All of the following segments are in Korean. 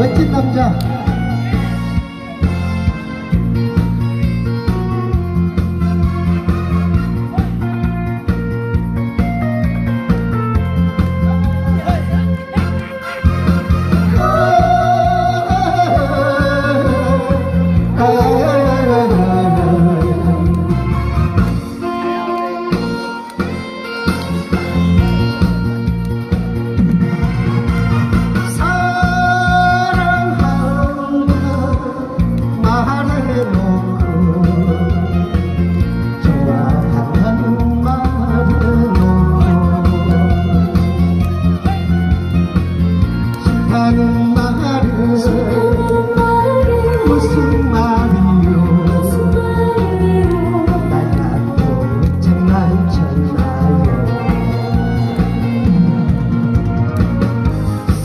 멋진 남자. 무슨 말이요 날 갖고 장난쳤나요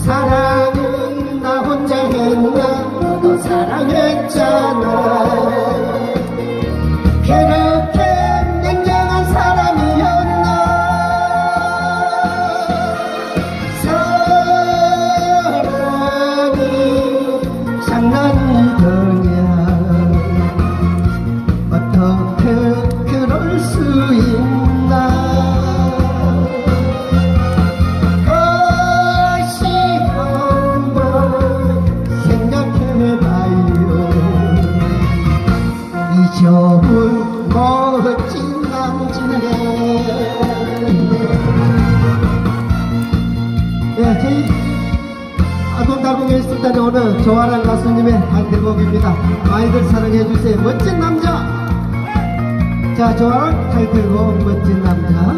사랑은 나 혼자 했나? 너도 사랑했잖아 이 좋은 멋진 남자네 예, 저희 아동다공의 일단에 오늘 좋아하는 가수님의 한 대목입니다. 많이들 사랑해주세요. 멋진 남자! 자 좋아하는 타이틀곡 멋진 남자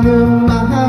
싫다는 말